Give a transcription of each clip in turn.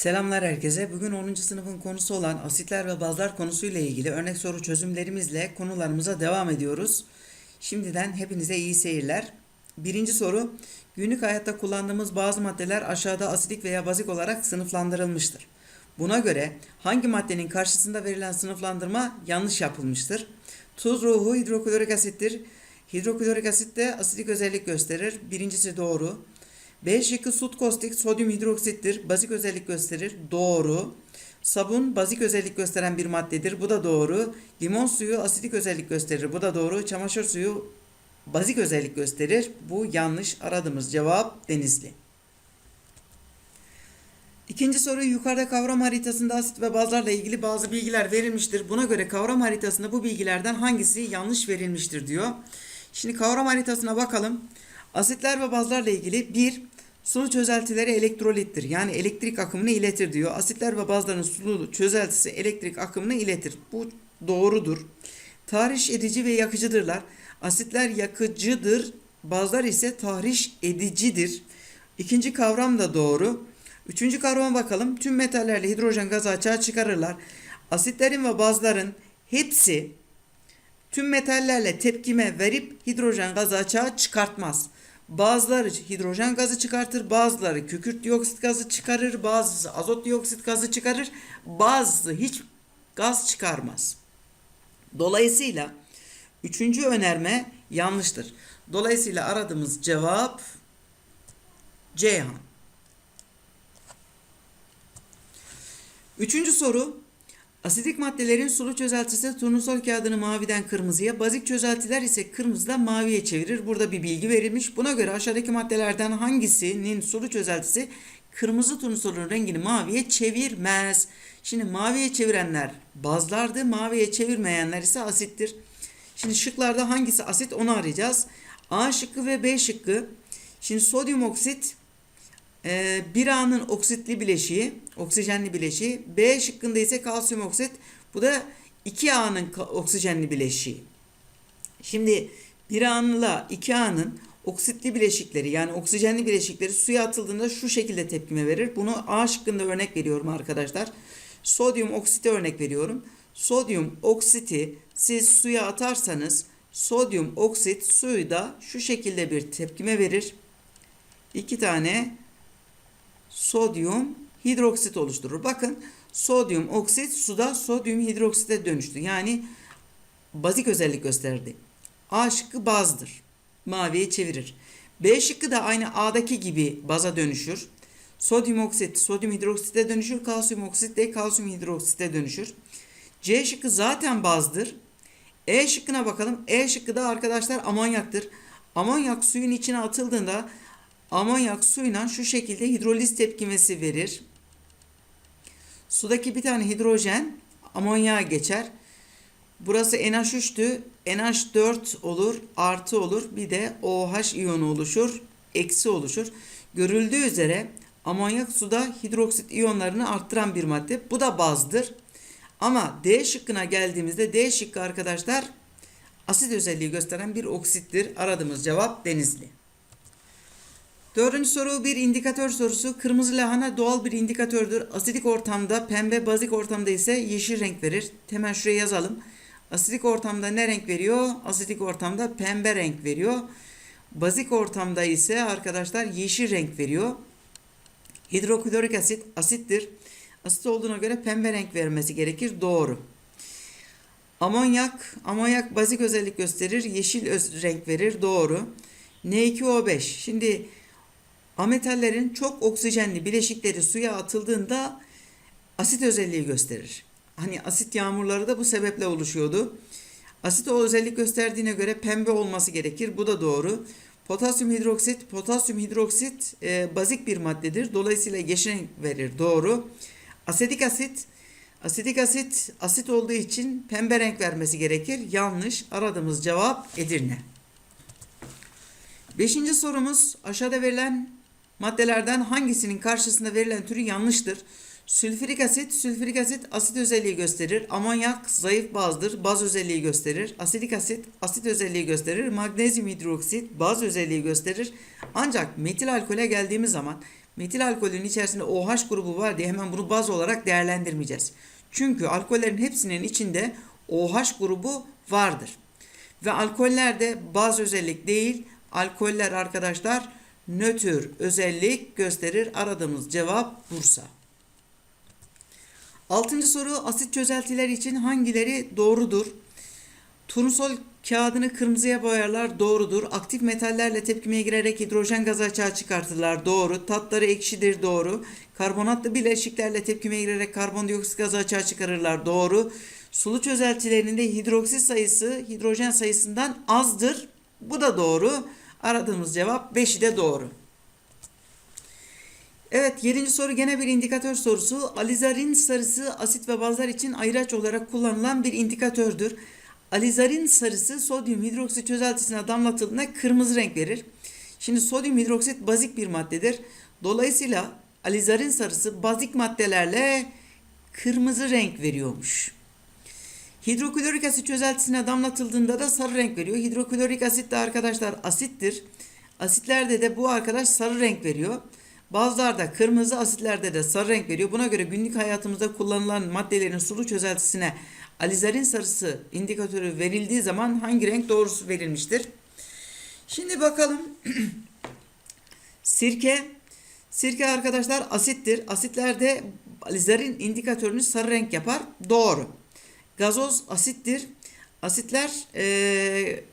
Selamlar herkese. Bugün 10. sınıfın konusu olan asitler ve bazlar konusuyla ilgili örnek soru çözümlerimizle konularımıza devam ediyoruz. Şimdiden hepinize iyi seyirler. Birinci soru, günlük hayatta kullandığımız bazı maddeler aşağıda asidik veya bazik olarak sınıflandırılmıştır. Buna göre hangi maddenin karşısında verilen sınıflandırma yanlış yapılmıştır? Tuz ruhu hidroklorik asittir. Hidroklorik asit de asidik özellik gösterir. Birincisi doğru. B şıkkı sut kostik sodyum hidroksittir. Bazik özellik gösterir. Doğru. Sabun bazik özellik gösteren bir maddedir. Bu da doğru. Limon suyu asidik özellik gösterir. Bu da doğru. Çamaşır suyu bazik özellik gösterir. Bu yanlış. Aradığımız cevap denizli. İkinci soru yukarıda kavram haritasında asit ve bazlarla ilgili bazı bilgiler verilmiştir. Buna göre kavram haritasında bu bilgilerden hangisi yanlış verilmiştir diyor. Şimdi kavram haritasına bakalım. Asitler ve bazlarla ilgili bir sulu çözeltileri elektrolittir. Yani elektrik akımını iletir diyor. Asitler ve bazların sulu çözeltisi elektrik akımını iletir. Bu doğrudur. Tahriş edici ve yakıcıdırlar. Asitler yakıcıdır. Bazlar ise tahriş edicidir. İkinci kavram da doğru. Üçüncü kavrama bakalım. Tüm metallerle hidrojen gazı açığa çıkarırlar. Asitlerin ve bazların hepsi tüm metallerle tepkime verip hidrojen gazı açığa çıkartmaz. Bazıları hidrojen gazı çıkartır, bazıları kükürt dioksit gazı çıkarır, bazısı azot dioksit gazı çıkarır, bazısı hiç gaz çıkarmaz. Dolayısıyla üçüncü önerme yanlıştır. Dolayısıyla aradığımız cevap Ceyhan. Üçüncü soru. Asidik maddelerin sulu çözeltisi turnusol kağıdını maviden kırmızıya, bazik çözeltiler ise kırmızıdan maviye çevirir. Burada bir bilgi verilmiş. Buna göre aşağıdaki maddelerden hangisinin sulu çözeltisi kırmızı turnusolun rengini maviye çevirmez? Şimdi maviye çevirenler bazlardı, maviye çevirmeyenler ise asittir. Şimdi şıklarda hangisi asit onu arayacağız. A şıkkı ve B şıkkı. Şimdi sodyum oksit ee, bir A'nın oksitli bileşiği, oksijenli bileşiği. B şıkkında ise kalsiyum oksit. Bu da 2A'nın oksijenli bileşiği. Şimdi bir A'nınla 2A'nın oksitli bileşikleri yani oksijenli bileşikleri suya atıldığında şu şekilde tepkime verir. Bunu A şıkkında örnek veriyorum arkadaşlar. Sodyum oksiti örnek veriyorum. Sodyum oksiti siz suya atarsanız sodyum oksit suyu da şu şekilde bir tepkime verir. İki tane sodyum hidroksit oluşturur. Bakın sodyum oksit suda sodyum hidroksite dönüştü. Yani bazik özellik gösterdi. A şıkkı bazdır. Maviye çevirir. B şıkkı da aynı A'daki gibi baza dönüşür. Sodyum oksit sodyum hidroksite dönüşür. Kalsiyum oksit de kalsiyum hidroksite dönüşür. C şıkkı zaten bazdır. E şıkkına bakalım. E şıkkı da arkadaşlar amonyaktır. Amonyak suyun içine atıldığında amonyak suyla şu şekilde hidroliz tepkimesi verir. Sudaki bir tane hidrojen amonyağa geçer. Burası NH3'tü. NH4 olur, artı olur. Bir de OH iyonu oluşur, eksi oluşur. Görüldüğü üzere amonyak suda hidroksit iyonlarını arttıran bir madde. Bu da bazdır. Ama D şıkkına geldiğimizde D şıkkı arkadaşlar asit özelliği gösteren bir oksittir. Aradığımız cevap denizli. Dördüncü soru bir indikatör sorusu. Kırmızı lahana doğal bir indikatördür. Asidik ortamda pembe, bazik ortamda ise yeşil renk verir. Hemen şuraya yazalım. Asidik ortamda ne renk veriyor? Asidik ortamda pembe renk veriyor. Bazik ortamda ise arkadaşlar yeşil renk veriyor. Hidroklorik asit asittir. Asit olduğuna göre pembe renk vermesi gerekir. Doğru. Amonyak, amonyak bazik özellik gösterir, yeşil öz renk verir. Doğru. N2O5. Şimdi ametallerin çok oksijenli bileşikleri suya atıldığında asit özelliği gösterir. Hani asit yağmurları da bu sebeple oluşuyordu. Asit o özellik gösterdiğine göre pembe olması gerekir. Bu da doğru. Potasyum hidroksit, potasyum hidroksit e, bazik bir maddedir. Dolayısıyla yeşil verir. Doğru. Asetik asit, asetik asit asit olduğu için pembe renk vermesi gerekir. Yanlış. Aradığımız cevap Edirne. Beşinci sorumuz aşağıda verilen maddelerden hangisinin karşısında verilen türü yanlıştır? Sülfürik asit, sülfürik asit asit özelliği gösterir. Amonyak zayıf bazdır, baz özelliği gösterir. Asidik asit asit özelliği gösterir. Magnezyum hidroksit baz özelliği gösterir. Ancak metil alkole geldiğimiz zaman metil alkolün içerisinde OH grubu var diye hemen bunu baz olarak değerlendirmeyeceğiz. Çünkü alkollerin hepsinin içinde OH grubu vardır. Ve alkollerde baz özellik değil, alkoller arkadaşlar nötr özellik gösterir. Aradığımız cevap Bursa. Altıncı soru asit çözeltiler için hangileri doğrudur? Turnusol kağıdını kırmızıya boyarlar doğrudur. Aktif metallerle tepkimeye girerek hidrojen gazı açığa çıkartırlar doğru. Tatları ekşidir doğru. Karbonatlı bileşiklerle tepkimeye girerek karbondioksit gazı açığa çıkarırlar doğru. Sulu çözeltilerinde hidroksit sayısı hidrojen sayısından azdır. Bu da doğru. Aradığımız cevap 5'i de doğru. Evet, yedinci soru gene bir indikatör sorusu. Alizarin sarısı asit ve bazlar için ayıraç olarak kullanılan bir indikatördür. Alizarin sarısı sodyum hidroksit çözeltisine damlatıldığında kırmızı renk verir. Şimdi sodyum hidroksit bazik bir maddedir. Dolayısıyla alizarin sarısı bazik maddelerle kırmızı renk veriyormuş. Hidroklorik asit çözeltisine damlatıldığında da sarı renk veriyor. Hidroklorik asit de arkadaşlar asittir. Asitlerde de bu arkadaş sarı renk veriyor. Bazılarda kırmızı asitlerde de sarı renk veriyor. Buna göre günlük hayatımızda kullanılan maddelerin sulu çözeltisine alizarin sarısı indikatörü verildiği zaman hangi renk doğrusu verilmiştir? Şimdi bakalım. Sirke. Sirke arkadaşlar asittir. Asitlerde alizarin indikatörünü sarı renk yapar. Doğru. Gazoz asittir. Asitler eee,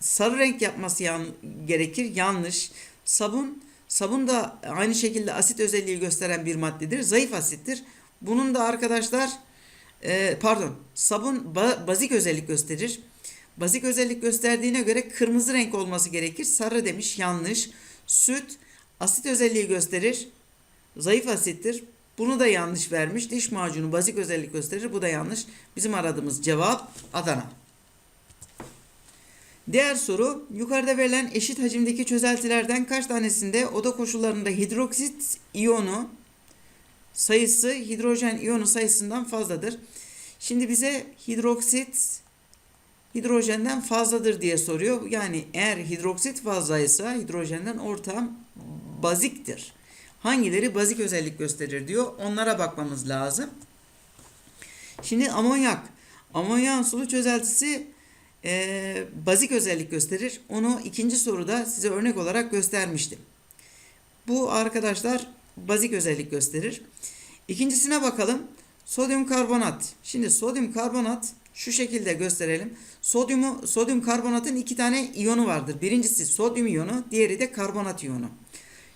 sarı renk yapması yan, gerekir. Yanlış. Sabun sabun da aynı şekilde asit özelliği gösteren bir maddedir. Zayıf asittir. Bunun da arkadaşlar eee, pardon sabun ba- bazik özellik gösterir. Bazik özellik gösterdiğine göre kırmızı renk olması gerekir. Sarı demiş yanlış. Süt asit özelliği gösterir. Zayıf asittir. Bunu da yanlış vermiş. Diş macunu bazik özellik gösterir. Bu da yanlış. Bizim aradığımız cevap Adana. Diğer soru yukarıda verilen eşit hacimdeki çözeltilerden kaç tanesinde oda koşullarında hidroksit iyonu sayısı hidrojen iyonu sayısından fazladır. Şimdi bize hidroksit hidrojenden fazladır diye soruyor. Yani eğer hidroksit fazlaysa hidrojenden ortam baziktir. Hangileri bazik özellik gösterir diyor. Onlara bakmamız lazım. Şimdi amonyak. Amonyağın sulu çözeltisi e, bazik özellik gösterir. Onu ikinci soruda size örnek olarak göstermiştim. Bu arkadaşlar bazik özellik gösterir. İkincisine bakalım. Sodyum karbonat. Şimdi sodyum karbonat şu şekilde gösterelim. Sodyumu sodyum karbonatın iki tane iyonu vardır. Birincisi sodyum iyonu, diğeri de karbonat iyonu.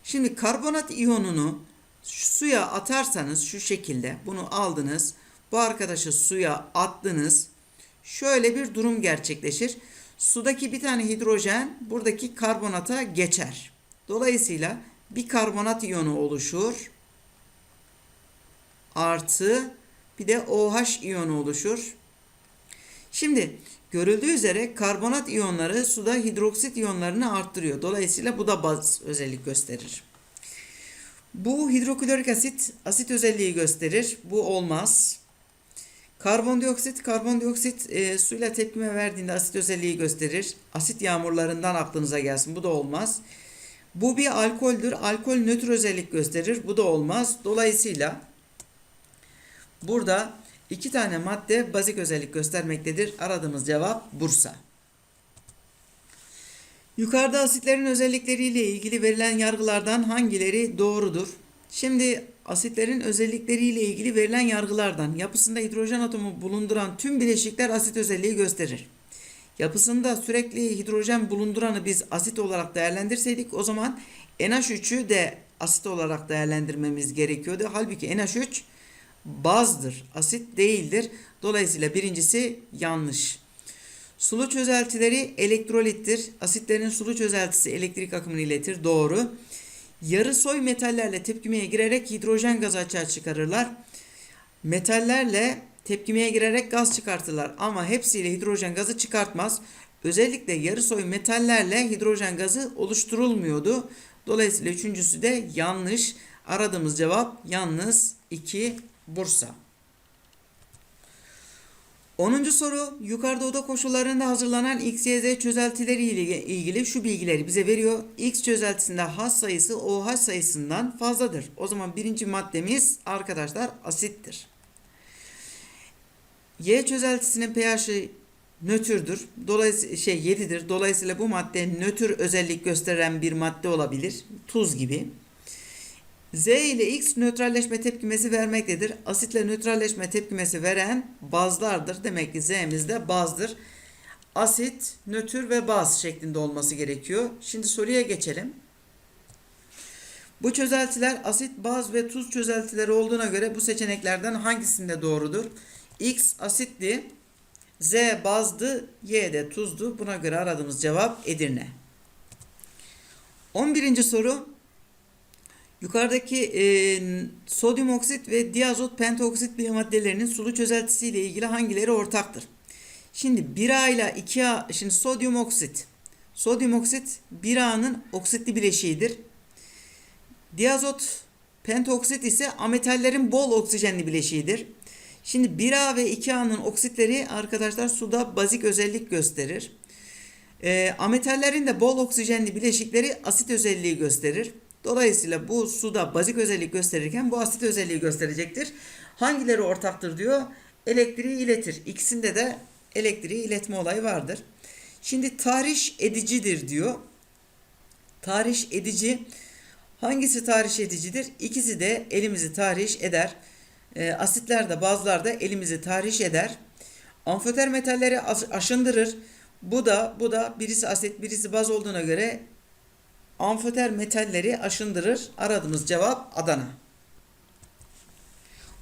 Şimdi karbonat iyonunu suya atarsanız şu şekilde bunu aldınız. Bu arkadaşı suya attınız. Şöyle bir durum gerçekleşir. Sudaki bir tane hidrojen buradaki karbonata geçer. Dolayısıyla bir karbonat iyonu oluşur. Artı bir de OH iyonu oluşur. Şimdi görüldüğü üzere karbonat iyonları suda hidroksit iyonlarını arttırıyor. Dolayısıyla bu da baz özellik gösterir. Bu hidroklorik asit asit özelliği gösterir. Bu olmaz. Karbondioksit, karbondioksit e, suyla tepkime verdiğinde asit özelliği gösterir. Asit yağmurlarından aklınıza gelsin. Bu da olmaz. Bu bir alkoldür. Alkol nötr özellik gösterir. Bu da olmaz. Dolayısıyla burada iki tane madde bazik özellik göstermektedir. Aradığımız cevap Bursa. Yukarıda asitlerin özellikleriyle ilgili verilen yargılardan hangileri doğrudur? Şimdi asitlerin özellikleriyle ilgili verilen yargılardan yapısında hidrojen atomu bulunduran tüm bileşikler asit özelliği gösterir. Yapısında sürekli hidrojen bulunduranı biz asit olarak değerlendirseydik o zaman NH3'ü de asit olarak değerlendirmemiz gerekiyordu. Halbuki NH3 bazdır, asit değildir. Dolayısıyla birincisi yanlış. Sulu çözeltileri elektrolittir. Asitlerin sulu çözeltisi elektrik akımını iletir. Doğru. Yarı soy metallerle tepkimeye girerek hidrojen gazı açığa çıkarırlar. Metallerle tepkimeye girerek gaz çıkartırlar ama hepsiyle hidrojen gazı çıkartmaz. Özellikle yarı soy metallerle hidrojen gazı oluşturulmuyordu. Dolayısıyla üçüncüsü de yanlış. Aradığımız cevap yalnız 2 Bursa. 10. soru yukarıda oda koşullarında hazırlanan X, Y, Z çözeltileri ile ilgili şu bilgileri bize veriyor. X çözeltisinde H sayısı OH sayısından fazladır. O zaman birinci maddemiz arkadaşlar asittir. Y çözeltisinin pH'i nötrdür. Dolayısıyla şey 7'dir. Dolayısıyla bu madde nötr özellik gösteren bir madde olabilir. Tuz gibi. Z ile X nötralleşme tepkimesi vermektedir. Asitle nötralleşme tepkimesi veren bazlardır. Demek ki Z'miz de bazdır. Asit, nötr ve baz şeklinde olması gerekiyor. Şimdi soruya geçelim. Bu çözeltiler asit, baz ve tuz çözeltileri olduğuna göre bu seçeneklerden hangisinde doğrudur? X asitli, Z bazdı, Y de tuzdu. Buna göre aradığımız cevap Edirne. 11. soru. Yukarıdaki e, sodyum oksit ve diazot pentaoksit biomaddelerinin sulu çözeltisi ile ilgili hangileri ortaktır? Şimdi 1A ile 2A, şimdi sodyum oksit. Sodyum oksit 1A'nın oksitli bileşiğidir. Diazot pentaoksit ise ametallerin bol oksijenli bileşiğidir. Şimdi 1A ve 2A'nın oksitleri arkadaşlar suda bazik özellik gösterir. E, ametallerin de bol oksijenli bileşikleri asit özelliği gösterir. Dolayısıyla bu suda bazik özellik gösterirken bu asit özelliği gösterecektir. Hangileri ortaktır diyor? Elektriği iletir. İkisinde de elektriği iletme olayı vardır. Şimdi tahriş edicidir diyor. Tahriş edici hangisi tahriş edicidir? İkisi de elimizi tahriş eder. E, asitler de bazılar da elimizi tahriş eder. Amfoter metalleri aşındırır. Bu da bu da birisi asit birisi baz olduğuna göre amfoter metalleri aşındırır. Aradığımız cevap Adana.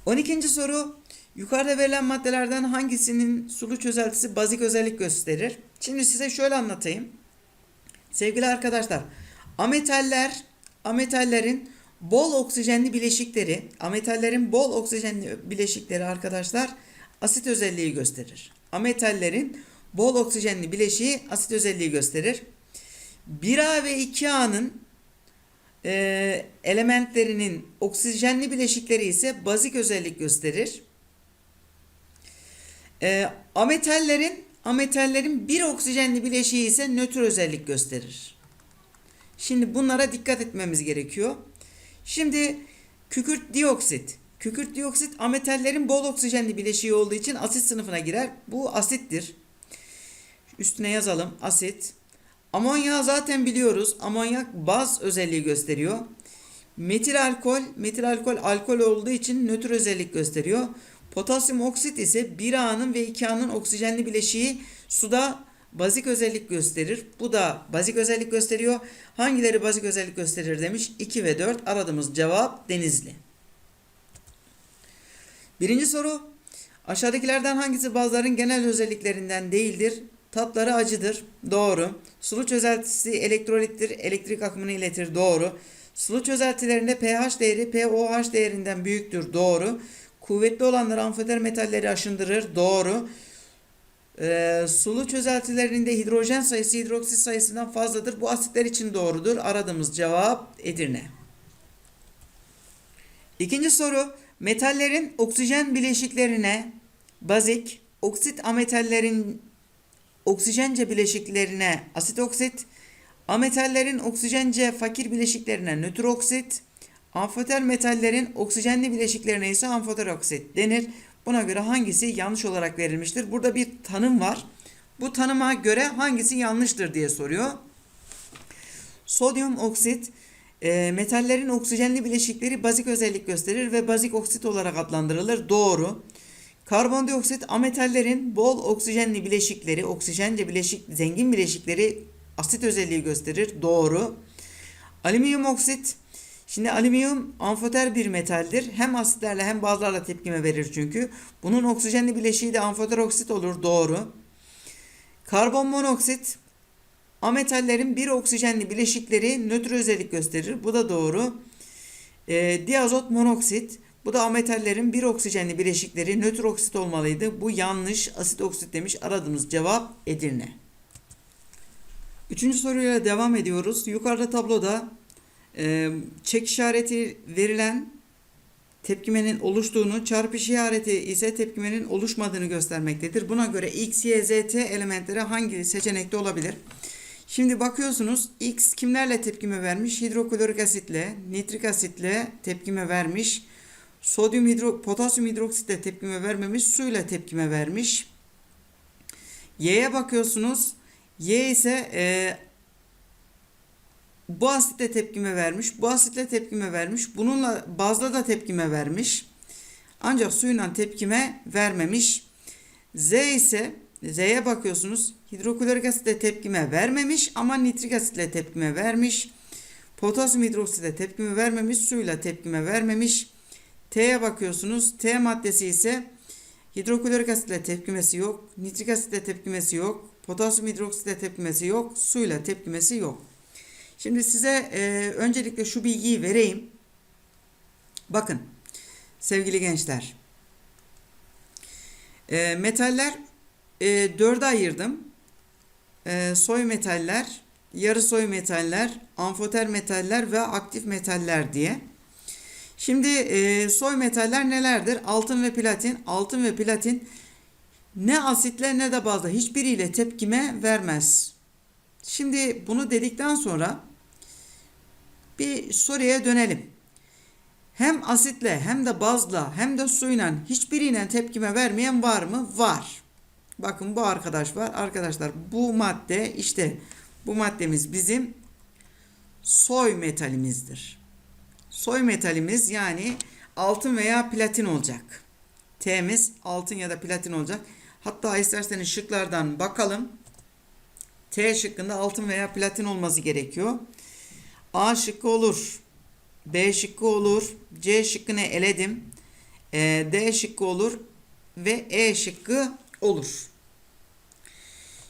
12. soru. Yukarıda verilen maddelerden hangisinin sulu çözeltisi bazik özellik gösterir? Şimdi size şöyle anlatayım. Sevgili arkadaşlar, ametaller, ametallerin bol oksijenli bileşikleri, ametallerin bol oksijenli bileşikleri arkadaşlar asit özelliği gösterir. Ametallerin bol oksijenli bileşiği asit özelliği gösterir. 1A ve 2A'nın e, elementlerinin oksijenli bileşikleri ise bazik özellik gösterir. E, ametallerin ametallerin bir oksijenli bileşiği ise nötr özellik gösterir. Şimdi bunlara dikkat etmemiz gerekiyor. Şimdi kükürt dioksit. Kükürt dioksit ametallerin bol oksijenli bileşiği olduğu için asit sınıfına girer. Bu asittir. Üstüne yazalım asit. Amonya zaten biliyoruz. Amonyak baz özelliği gösteriyor. Metil alkol, metil alkol alkol olduğu için nötr özellik gösteriyor. Potasyum oksit ise 1A'nın ve 2A'nın oksijenli bileşiği suda bazik özellik gösterir. Bu da bazik özellik gösteriyor. Hangileri bazik özellik gösterir demiş. 2 ve 4 aradığımız cevap Denizli. Birinci soru. Aşağıdakilerden hangisi bazıların genel özelliklerinden değildir? Tatları acıdır. Doğru. Sulu çözeltisi elektrolittir. Elektrik akımını iletir. Doğru. Sulu çözeltilerinde pH değeri pOH değerinden büyüktür. Doğru. Kuvvetli olanlar amfoter metalleri aşındırır. Doğru. Ee, sulu çözeltilerinde hidrojen sayısı hidroksit sayısından fazladır. Bu asitler için doğrudur. Aradığımız cevap Edirne. İkinci soru. Metallerin oksijen bileşiklerine bazik, oksit ametallerin oksijence bileşiklerine asit oksit, ametallerin oksijence fakir bileşiklerine nötr oksit, amfoter metallerin oksijenli bileşiklerine ise amfoter oksit denir. Buna göre hangisi yanlış olarak verilmiştir? Burada bir tanım var. Bu tanıma göre hangisi yanlıştır diye soruyor. Sodyum oksit e, metallerin oksijenli bileşikleri bazik özellik gösterir ve bazik oksit olarak adlandırılır. Doğru. Karbondioksit ametallerin bol oksijenli bileşikleri, oksijence bileşik, zengin bileşikleri asit özelliği gösterir. Doğru. Alüminyum oksit Şimdi alüminyum amfoter bir metaldir. Hem asitlerle hem bazlarla tepkime verir çünkü. Bunun oksijenli bileşiği de amfoter oksit olur. Doğru. Karbon monoksit ametallerin bir oksijenli bileşikleri nötr özellik gösterir. Bu da doğru. E, diazot monoksit bu da ametallerin bir oksijenli bileşikleri nötr oksit olmalıydı. Bu yanlış. Asit oksit demiş. Aradığımız cevap Edirne. Üçüncü soruyla devam ediyoruz. Yukarıda tabloda e, çek işareti verilen tepkimenin oluştuğunu, çarpı işareti ise tepkimenin oluşmadığını göstermektedir. Buna göre X, Y, Z, T elementleri hangi seçenekte olabilir? Şimdi bakıyorsunuz X kimlerle tepkime vermiş? Hidroklorik asitle, nitrik asitle tepkime vermiş. Sodyum hidro, potasyum hidroksitle tepkime vermemiş, suyla tepkime vermiş. Y'ye bakıyorsunuz. Y ise e, bu asitle tepkime vermiş, bu asitle tepkime vermiş, bununla bazla da tepkime vermiş. Ancak suyla tepkime vermemiş. Z ise Z'ye bakıyorsunuz. Hidroklorik asitle tepkime vermemiş ama nitrik asitle tepkime vermiş. Potasyum hidroksitle tepkime vermemiş, suyla tepkime vermemiş. T'ye bakıyorsunuz. T maddesi ise hidroklorik asitle tepkimesi yok, nitrik asitle tepkimesi yok, potasyum hidroksitle tepkimesi yok, suyla tepkimesi yok. Şimdi size e, öncelikle şu bilgiyi vereyim. Bakın sevgili gençler. E, metaller e, dörde ayırdım. E, soy metaller, yarı soy metaller, amfoter metaller ve aktif metaller diye. Şimdi e, soy metaller nelerdir? Altın ve platin. Altın ve platin ne asitle ne de bazla hiçbiriyle tepkime vermez. Şimdi bunu dedikten sonra bir soruya dönelim. Hem asitle hem de bazla hem de suyla hiçbiriyle tepkime vermeyen var mı? Var. Bakın bu arkadaş var. Arkadaşlar bu madde işte bu maddemiz bizim soy metalimizdir. Soy metalimiz yani altın veya platin olacak. T'miz altın ya da platin olacak. Hatta isterseniz şıklardan bakalım. T şıkkında altın veya platin olması gerekiyor. A şıkkı olur. B şıkkı olur. C şıkkını eledim. E, D şıkkı olur. Ve E şıkkı olur.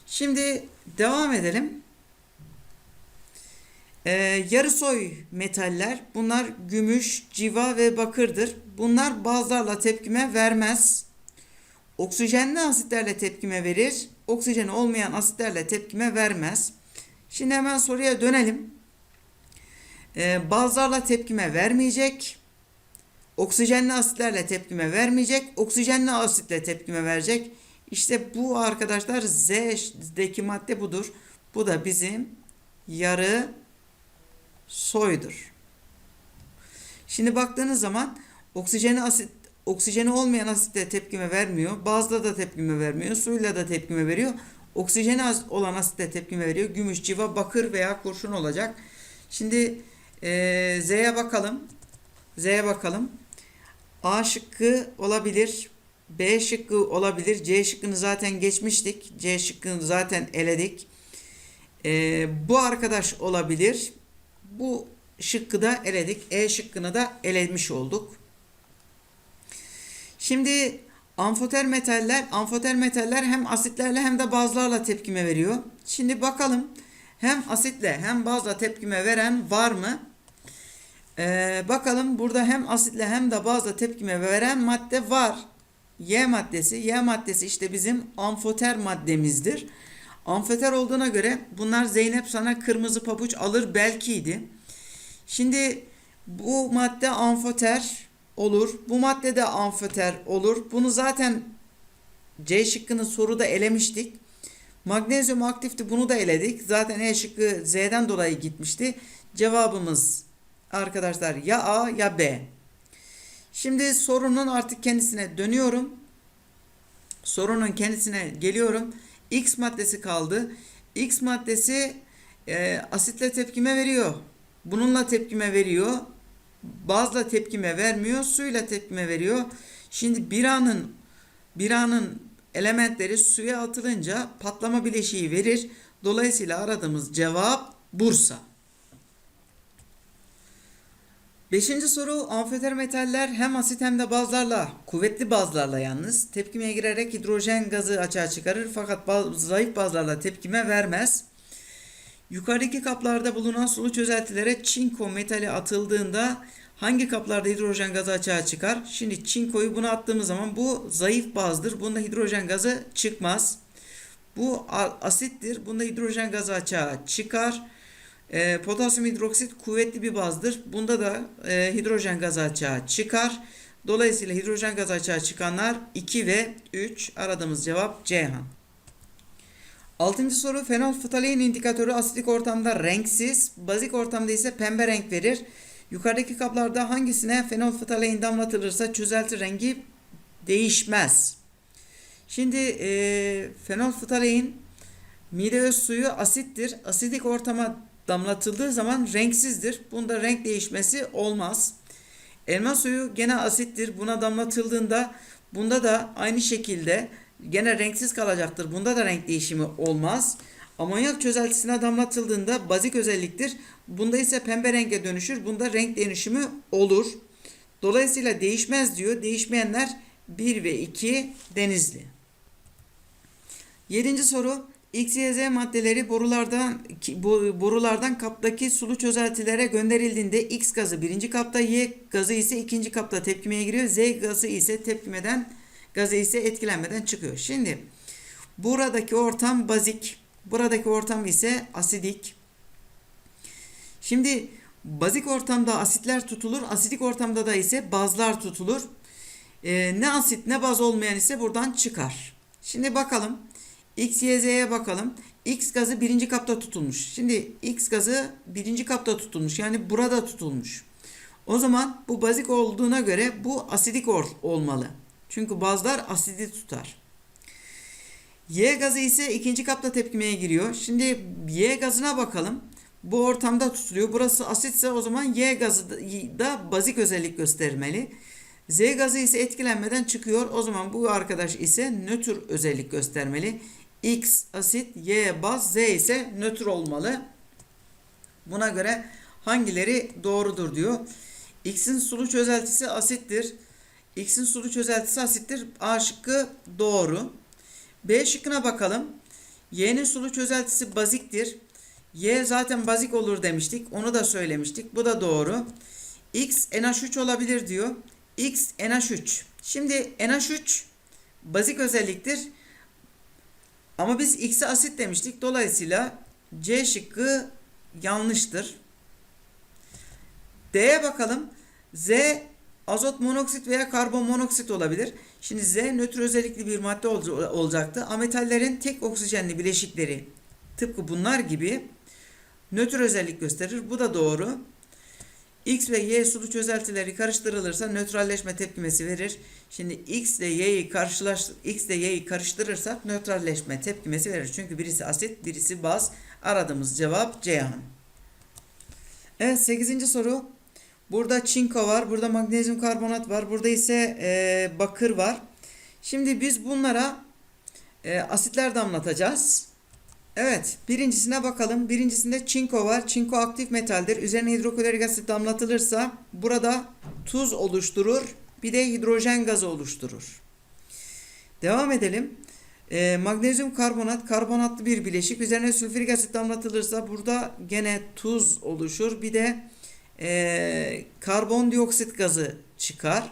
Şimdi devam edelim. E, yarı soy metaller bunlar gümüş, civa ve bakırdır. Bunlar bazlarla tepkime vermez. Oksijenli asitlerle tepkime verir. Oksijeni olmayan asitlerle tepkime vermez. Şimdi hemen soruya dönelim. Ee, bazılarla tepkime vermeyecek. Oksijenli asitlerle tepkime vermeyecek. Oksijenli asitle tepkime verecek. İşte bu arkadaşlar Z'deki madde budur. Bu da bizim yarı soydur. Şimdi baktığınız zaman oksijeni asit oksijeni olmayan asitle tepkime vermiyor. Bazla da tepkime vermiyor. Suyla da tepkime veriyor. Oksijeni az olan asitle tepkime veriyor. Gümüş, civa, bakır veya kurşun olacak. Şimdi e, Z'ye bakalım. Z'ye bakalım. A şıkkı olabilir. B şıkkı olabilir. C şıkkını zaten geçmiştik. C şıkkını zaten eledik. E, bu arkadaş olabilir. Bu şıkkı da eledik. E şıkkını da elemiş olduk. Şimdi amfoter metaller, amfoter metaller hem asitlerle hem de bazlarla tepkime veriyor. Şimdi bakalım hem asitle hem bazla tepkime veren var mı? Ee, bakalım burada hem asitle hem de bazla tepkime veren madde var. Y maddesi. Y maddesi işte bizim amfoter maddemizdir. Amfoter olduğuna göre bunlar Zeynep sana kırmızı pabuç alır belkiydi. Şimdi bu madde amfoter olur. Bu madde de amfoter olur. Bunu zaten C şıkkını soruda elemiştik. Magnezyum aktifti bunu da eledik. Zaten E şıkkı Z'den dolayı gitmişti. Cevabımız arkadaşlar ya A ya B. Şimdi sorunun artık kendisine dönüyorum. Sorunun kendisine geliyorum. X maddesi kaldı. X maddesi e, asitle tepkime veriyor. Bununla tepkime veriyor. Bazla tepkime vermiyor. Suyla tepkime veriyor. Şimdi biranın biranın elementleri suya atılınca patlama bileşiği verir. Dolayısıyla aradığımız cevap Bursa. Beşinci soru amfoter metaller hem asit hem de bazlarla, kuvvetli bazlarla yalnız tepkimeye girerek hidrojen gazı açığa çıkarır fakat baz, zayıf bazlarla tepkime vermez. Yukarıdaki kaplarda bulunan sulu çözeltilere çinko metali atıldığında hangi kaplarda hidrojen gazı açığa çıkar? Şimdi çinkoyu buna attığımız zaman bu zayıf bazdır. Bunda hidrojen gazı çıkmaz. Bu asittir. Bunda hidrojen gazı açığa çıkar. E, potasyum hidroksit kuvvetli bir bazdır. Bunda da e, hidrojen gazı açığa çıkar. Dolayısıyla hidrojen gazı açığa çıkanlar 2 ve 3. Aradığımız cevap Ceyhan. Altıncı soru fenol ftalein indikatörü asidik ortamda renksiz, bazik ortamda ise pembe renk verir. Yukarıdaki kaplarda hangisine fenol ftalein damlatılırsa çözelti rengi değişmez. Şimdi e, fenol ftalein mide öz suyu asittir. Asidik ortama damlatıldığı zaman renksizdir. Bunda renk değişmesi olmaz. Elma suyu gene asittir. Buna damlatıldığında bunda da aynı şekilde gene renksiz kalacaktır. Bunda da renk değişimi olmaz. Amonyak çözeltisine damlatıldığında bazik özelliktir. Bunda ise pembe renge dönüşür. Bunda renk dönüşümü olur. Dolayısıyla değişmez diyor. Değişmeyenler 1 ve 2 denizli. Yedinci soru. X, Y, Z maddeleri borulardan borulardan kaptaki sulu çözeltilere gönderildiğinde X gazı birinci kapta, Y gazı ise ikinci kapta tepkimeye giriyor. Z gazı ise tepkimeden gazı ise etkilenmeden çıkıyor. Şimdi buradaki ortam bazik, buradaki ortam ise asidik. Şimdi bazik ortamda asitler tutulur, asidik ortamda da ise bazlar tutulur. Ee, ne asit ne baz olmayan ise buradan çıkar. Şimdi bakalım. X, Y, Z'ye bakalım. X gazı birinci kapta tutulmuş. Şimdi X gazı birinci kapta tutulmuş. Yani burada tutulmuş. O zaman bu bazik olduğuna göre bu asidik olmalı. Çünkü bazlar asidi tutar. Y gazı ise ikinci kapta tepkimeye giriyor. Şimdi Y gazına bakalım. Bu ortamda tutuluyor. Burası asitse o zaman Y gazı da bazik özellik göstermeli. Z gazı ise etkilenmeden çıkıyor. O zaman bu arkadaş ise nötr özellik göstermeli. X asit, Y baz, Z ise nötr olmalı. Buna göre hangileri doğrudur diyor. X'in sulu çözeltisi asittir. X'in sulu çözeltisi asittir. A şıkkı doğru. B şıkkına bakalım. Y'nin sulu çözeltisi baziktir. Y zaten bazik olur demiştik. Onu da söylemiştik. Bu da doğru. X NH3 olabilir diyor. X NH3. Şimdi NH3 bazik özelliktir. Ama biz X'e asit demiştik. Dolayısıyla C şıkkı yanlıştır. D'ye bakalım. Z azot monoksit veya karbon monoksit olabilir. Şimdi Z nötr özellikli bir madde ol- olacaktı. Ametallerin tek oksijenli bileşikleri tıpkı bunlar gibi nötr özellik gösterir. Bu da doğru. X ve Y sulu çözeltileri karıştırılırsa nötralleşme tepkimesi verir. Şimdi X ile Y'yi karşılaş X ile Y'yi karıştırırsak nötralleşme tepkimesi verir. Çünkü birisi asit, birisi baz. Aradığımız cevap Ceyhan. Evet 8. soru. Burada çinko var, burada magnezyum karbonat var, burada ise e, bakır var. Şimdi biz bunlara e, asitler damlatacağız. Evet, birincisine bakalım. Birincisinde çinko var. Çinko aktif metaldir. Üzerine hidroklorik asit damlatılırsa burada tuz oluşturur. Bir de hidrojen gazı oluşturur. Devam edelim. Ee, magnezyum karbonat karbonatlı bir bileşik. Üzerine sülfürik asit damlatılırsa burada gene tuz oluşur. Bir de e, karbondioksit gazı çıkar.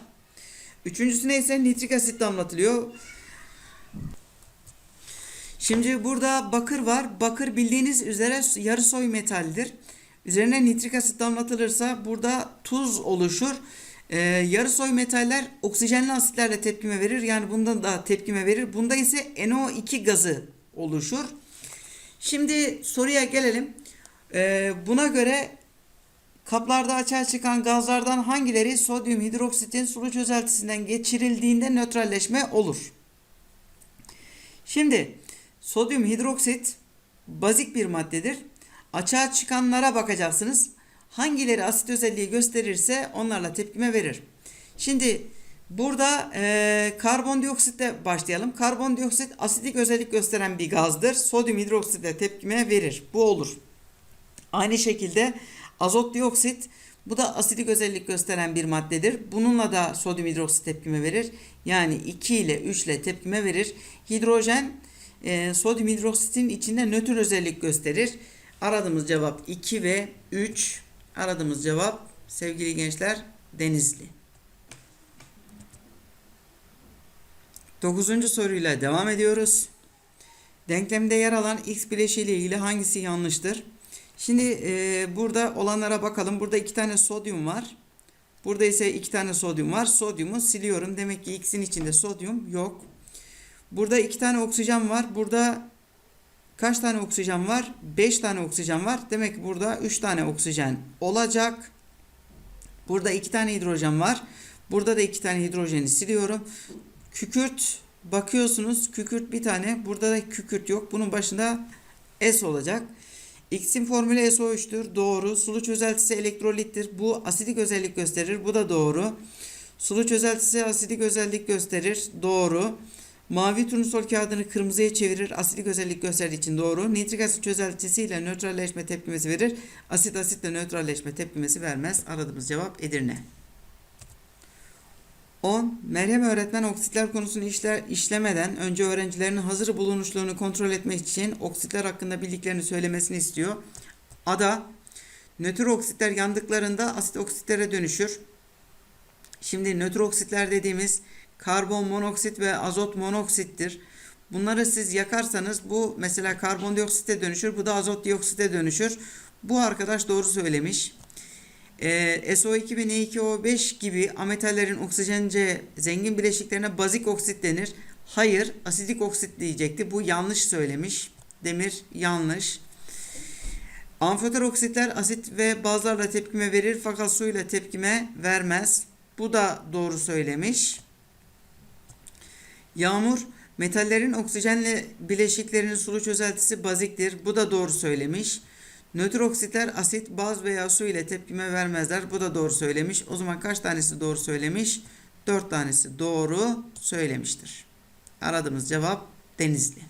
Üçüncüsüne ise nitrik asit damlatılıyor. Şimdi burada bakır var. Bakır bildiğiniz üzere yarı soy metaldir. Üzerine nitrik asit damlatılırsa burada tuz oluşur. Ee, yarı soy metaller oksijenli asitlerle tepkime verir. Yani bunda da tepkime verir. Bunda ise NO2 gazı oluşur. Şimdi soruya gelelim. Ee, buna göre kaplarda açığa çıkan gazlardan hangileri sodyum hidroksitin sulu çözeltisinden geçirildiğinde nötralleşme olur? Şimdi sodyum hidroksit bazik bir maddedir. Açığa çıkanlara bakacaksınız. Hangileri asit özelliği gösterirse onlarla tepkime verir. Şimdi burada e, karbondioksitle başlayalım. Karbondioksit asidik özellik gösteren bir gazdır. Sodyum hidroksitle tepkime verir. Bu olur. Aynı şekilde azot dioksit bu da asidik özellik gösteren bir maddedir. Bununla da sodyum hidroksit tepkime verir. Yani 2 ile 3 ile tepkime verir. Hidrojen e, sodyum hidroksitin içinde nötr özellik gösterir. Aradığımız cevap 2 ve 3. Aradığımız cevap sevgili gençler Denizli. Dokuzuncu soruyla devam ediyoruz. Denklemde yer alan x bileşiği ile ilgili hangisi yanlıştır? Şimdi e, burada olanlara bakalım. Burada iki tane sodyum var. Burada ise iki tane sodyum var. Sodyumu siliyorum. Demek ki X'in içinde sodyum yok. Burada iki tane oksijen var. Burada kaç tane oksijen var? 5 tane oksijen var. Demek ki burada 3 tane oksijen olacak. Burada iki tane hidrojen var. Burada da iki tane hidrojeni siliyorum. Kükürt bakıyorsunuz. Kükürt bir tane. Burada da kükürt yok. Bunun başında S olacak. X'in formülü SO3'tür. Doğru. Sulu çözeltisi elektrolittir. Bu asidik özellik gösterir. Bu da doğru. Sulu çözeltisi asidik özellik gösterir. Doğru. Mavi turnusol kağıdını kırmızıya çevirir. Asidik özellik gösterdiği için doğru. Nitrik asit çözeltisiyle nötralleşme tepkimesi verir. Asit asitle nötralleşme tepkimesi vermez. Aradığımız cevap Edirne. 10. Meryem öğretmen oksitler konusunu işler, işlemeden önce öğrencilerin hazır bulunuşluğunu kontrol etmek için oksitler hakkında bildiklerini söylemesini istiyor. Ada nötr oksitler yandıklarında asit oksitlere dönüşür. Şimdi nötr oksitler dediğimiz karbon monoksit ve azot monoksittir. Bunları siz yakarsanız bu mesela karbondioksite dönüşür, bu da azot dioksite dönüşür. Bu arkadaş doğru söylemiş. Ee, SO2 ve N2O5 gibi ametallerin oksijence zengin bileşiklerine bazik oksit denir. Hayır, asidik oksit diyecekti. Bu yanlış söylemiş. Demir yanlış. Amfoter oksitler asit ve bazlarla tepkime verir fakat suyla tepkime vermez. Bu da doğru söylemiş. Yağmur metallerin oksijenle bileşiklerinin sulu çözeltisi baziktir. Bu da doğru söylemiş. Nötr oksitler asit, baz veya su ile tepkime vermezler. Bu da doğru söylemiş. O zaman kaç tanesi doğru söylemiş? 4 tanesi doğru söylemiştir. Aradığımız cevap Denizli.